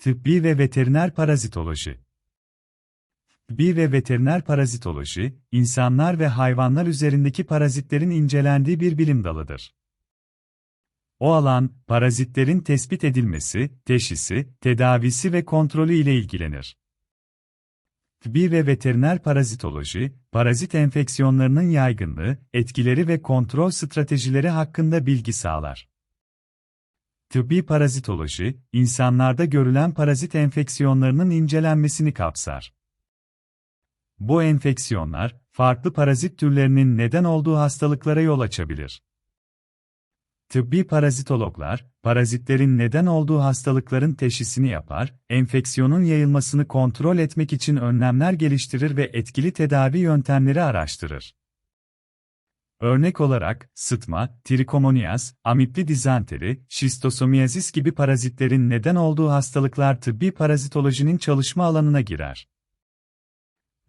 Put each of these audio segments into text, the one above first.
Tıbbi ve veteriner parazitoloji. Tıbbi ve veteriner parazitoloji, insanlar ve hayvanlar üzerindeki parazitlerin incelendiği bir bilim dalıdır. O alan, parazitlerin tespit edilmesi, teşhisi, tedavisi ve kontrolü ile ilgilenir. Tıbbi ve veteriner parazitoloji, parazit enfeksiyonlarının yaygınlığı, etkileri ve kontrol stratejileri hakkında bilgi sağlar. Tıbbi parazitoloji, insanlarda görülen parazit enfeksiyonlarının incelenmesini kapsar. Bu enfeksiyonlar, farklı parazit türlerinin neden olduğu hastalıklara yol açabilir. Tıbbi parazitologlar, parazitlerin neden olduğu hastalıkların teşhisini yapar, enfeksiyonun yayılmasını kontrol etmek için önlemler geliştirir ve etkili tedavi yöntemleri araştırır. Örnek olarak, sıtma, trikomoniaz, amipli dizanteri, şistosomiyazis gibi parazitlerin neden olduğu hastalıklar tıbbi parazitolojinin çalışma alanına girer.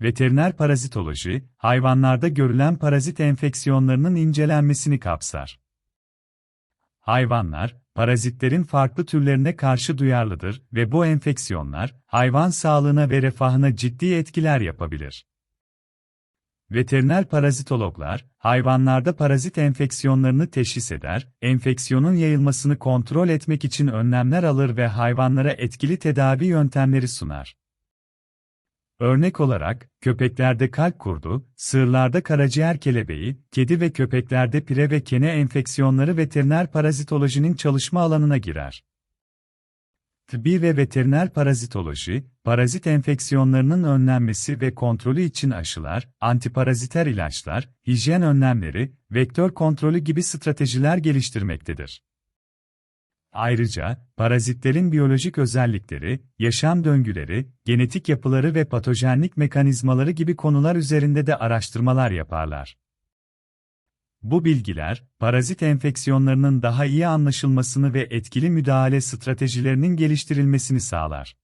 Veteriner parazitoloji, hayvanlarda görülen parazit enfeksiyonlarının incelenmesini kapsar. Hayvanlar, parazitlerin farklı türlerine karşı duyarlıdır ve bu enfeksiyonlar, hayvan sağlığına ve refahına ciddi etkiler yapabilir. Veteriner parazitologlar, hayvanlarda parazit enfeksiyonlarını teşhis eder, enfeksiyonun yayılmasını kontrol etmek için önlemler alır ve hayvanlara etkili tedavi yöntemleri sunar. Örnek olarak, köpeklerde kalp kurdu, sığırlarda karaciğer kelebeği, kedi ve köpeklerde pire ve kene enfeksiyonları veteriner parazitolojinin çalışma alanına girer. Tıbbi ve veteriner parazitoloji, parazit enfeksiyonlarının önlenmesi ve kontrolü için aşılar, antiparaziter ilaçlar, hijyen önlemleri, vektör kontrolü gibi stratejiler geliştirmektedir. Ayrıca, parazitlerin biyolojik özellikleri, yaşam döngüleri, genetik yapıları ve patojenlik mekanizmaları gibi konular üzerinde de araştırmalar yaparlar. Bu bilgiler, parazit enfeksiyonlarının daha iyi anlaşılmasını ve etkili müdahale stratejilerinin geliştirilmesini sağlar.